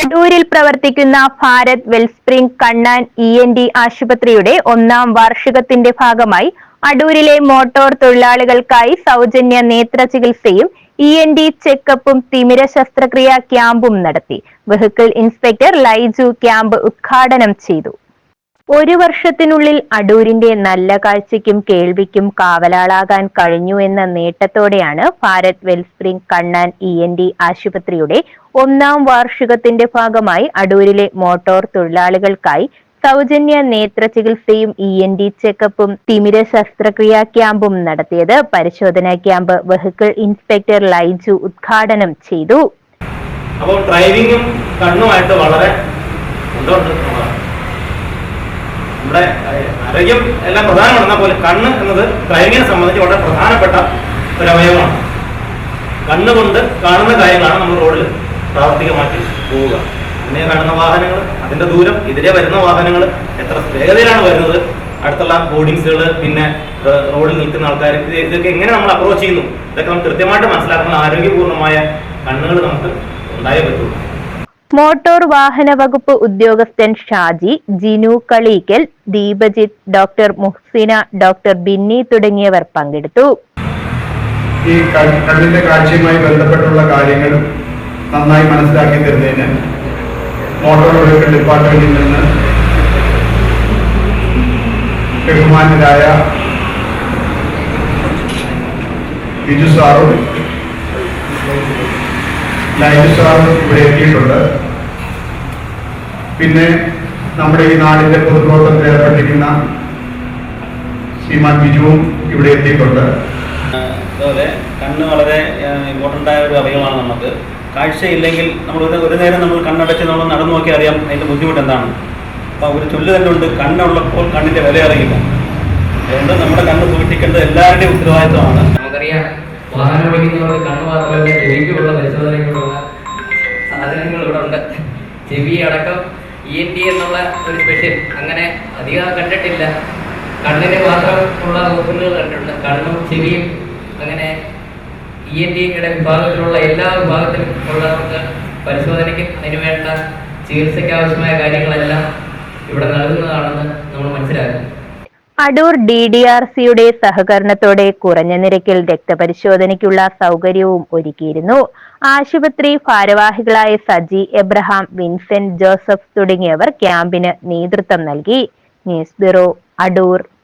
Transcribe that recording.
അടൂരിൽ പ്രവർത്തിക്കുന്ന Bharat Wellspring Kannan E N D ആശുപത്രിയുടെ ഒന്നാം വാർഷികത്തിന്റെ ഭാഗമായി അടൂരിലെ മോട്ടോർ തൊഴിലാളികൾക്കായി സൗജന്യ നേത്ര ചികിത്സയും ഇ എൻ ഡി ചെക്കപ്പും തിമിര ശസ്ത്രക്രിയാ ക്യാമ്പും നടത്തി. വെഹിക്കിൾ ഇൻസ്പെക്ടർ ലൈജു ക്യാമ്പ് ഉദ്ഘാടനം ചെയ്തു. ഒരു വർഷത്തിനുള്ളിൽ അടൂരിന്റെ നല്ല കാഴ്ചയ്ക്കും കേൾവിക്കും കാവലാളാകാൻ കഴിഞ്ഞു എന്ന നേട്ടത്തോടെയാണ് Bharat Wellspring Kannan E N D ആശുപത്രിയുടെ ഒന്നാം വാർഷികത്തിന്റെ ഭാഗമായി അടൂരിലെ മോട്ടോർ തൊഴിലാളികൾക്കായി സൗജന്യ നേത്ര ചികിത്സയും ഇ എൻ ഡി ചെക്കപ്പും തിമിര ശസ്ത്രക്രിയാ ക്യാമ്പും നടത്തിയത് പരിശോധനാ ക്യാമ്പ് വെഹിക്കിൾ ഇൻസ്പെക്ടർ ലൈജു ഉദ്ഘാടനം ചെയ്തു അപ്പോൾ ഡ്രൈവിംഗും കണ്ണുമായിട്ട് വളരെ. നമ്മുടെ ആരോഗ്യം എല്ലാം പ്രധാനമാണ്. എന്നാൽ പോലെ കണ്ണ് എന്നത് ഡ്രൈവിങ്ങിനെ സംബന്ധിച്ച് വളരെ പ്രധാനപ്പെട്ട ഒരു അവയവമാണ്. കണ്ണുകൊണ്ട് കാണുന്ന കാര്യങ്ങളാണ് നമ്മൾ റോഡിൽ പ്രാവർത്തികമാക്കി പോവുക. പിന്നെ കാണുന്ന വാഹനങ്ങൾ അതിന്റെ ദൂരം ഇതിലെ വരുന്ന വാഹനങ്ങൾ എത്ര വേഗതയിലാണ് വരുന്നത് അടുത്തുള്ള ബോർഡിങ്സുകൾ പിന്നെ റോഡിൽ നിൽക്കുന്ന ആൾക്കാർ ഇത് ഇതൊക്കെ എങ്ങനെ നമ്മൾ അപ്രോച്ച് ചെയ്യുന്നു? ഇതൊക്കെ നമുക്ക് കൃത്യമായിട്ട് മനസ്സിലാക്കുന്ന ആരോഗ്യപൂർണമായ കണ്ണുകൾ നമുക്ക് ഉണ്ടായേ പറ്റുള്ളൂ മോട്ടോർ വാഹന വകുപ്പ് ഉദ്യോഗസ്ഥൻ ഷാജി ജിനു കളീക്കൽ ദീപജിത്ത് ഡോക്ടർ മുഹ്സിന ഡോക്ടർ ബിന്നി തുടങ്ങിയവർ പങ്കെടുത്തു. ഈ കണ്ണിന്റെ കാഴ്ചയുമായി ബന്ധപ്പെട്ടുള്ള കാര്യങ്ങൾ നന്നായി മനസ്സിലാക്കി തരുന്നതിന് മോട്ടോർ വെഹിക്കിൾ ഡിപ്പാർട്ട്മെന്റിൽ നിന്ന് ബഹുമാനരായ ബിജു സാറും ലൈജു സാറും ഇവിടെ എത്തിയിട്ടുണ്ട്. പിന്നെ നമ്മുടെ ഈ നാടിന്റെ പൊതുപ്രവർത്തനത്തിൽ ഏർപ്പെട്ടിരിക്കുന്ന ശ്രീമാൻ ബിജുവും ഇവിടെ എത്തിയിട്ടുണ്ട്. അതുപോലെ കണ്ണ് വളരെ ഇമ്പോർട്ടന്റ് ആയ ഒരു അവയവമാണ് നമുക്ക്. കാഴ്ചയില്ലെങ്കിൽ നമ്മൾ ഒരു ഒരു നേരം നമ്മൾ കണ്ണടച്ച് നമ്മൾ നടന്നു നോക്കി അറിയാം അതിന്റെ ബുദ്ധിമുട്ട് എന്താണ്. അപ്പോൾ ഒരു ചൊല്ല് തന്നെ ഉണ്ട് കണ്ണുള്ളപ്പോൾ കണ്ണിന്റെ വില അറിയില്ല. അതുകൊണ്ട് നമ്മുടെ കണ്ണ് സൂക്ഷിക്കേണ്ടത് എല്ലാവരുടെയും ഉത്തരവാദിത്വമാണ്. നമുക്കറിയാം വാഹനം ഓടിക്കുന്നവർക്ക് കണ്ണു മാത്രമല്ല ചെവിക്കുള്ള പരിശോധനകളുള്ള സാധനങ്ങൾ ഇവിടെ ഉണ്ട്. ചെവി അടക്കം ഇ എൻ ടി എന്നുള്ള ഒരു സ്പെഷ്യൽ അങ്ങനെ അധികം കണ്ടിട്ടില്ല. കണ്ണിന് മാത്രം ഉള്ള ഹോസ്പിറ്റലുകൾ കണ്ടിട്ടുണ്ട്. കണ്ണും ചെവിയും അങ്ങനെ ഇ എൻ ടിയുടെ വിഭാഗത്തിലുള്ള എല്ലാ വിഭാഗത്തിലും ഉള്ളവർക്ക് പരിശോധനയ്ക്കും അതിനുവേണ്ട ചികിത്സയ്ക്ക് ആവശ്യമായ കാര്യങ്ങളെല്ലാം ഇവിടെ നൽകുന്നതാണെന്ന് നമ്മൾ മനസ്സിലാക്കും അടൂർ ഡി ഡി ആർ സിയുടെ സഹകരണത്തോടെ കുറഞ്ഞ നിരക്കിൽ രക്തപരിശോധനയ്ക്കുള്ള സൗകര്യവും ഒരുക്കിയിരുന്നു. ആശുപത്രി ഭാരവാഹികളായ സജി എബ്രഹാം വിൻസെന്റ് ജോസഫ് തുടങ്ങിയവർ ക്യാമ്പിന് നേതൃത്വം നൽകി. News bureau Adoor.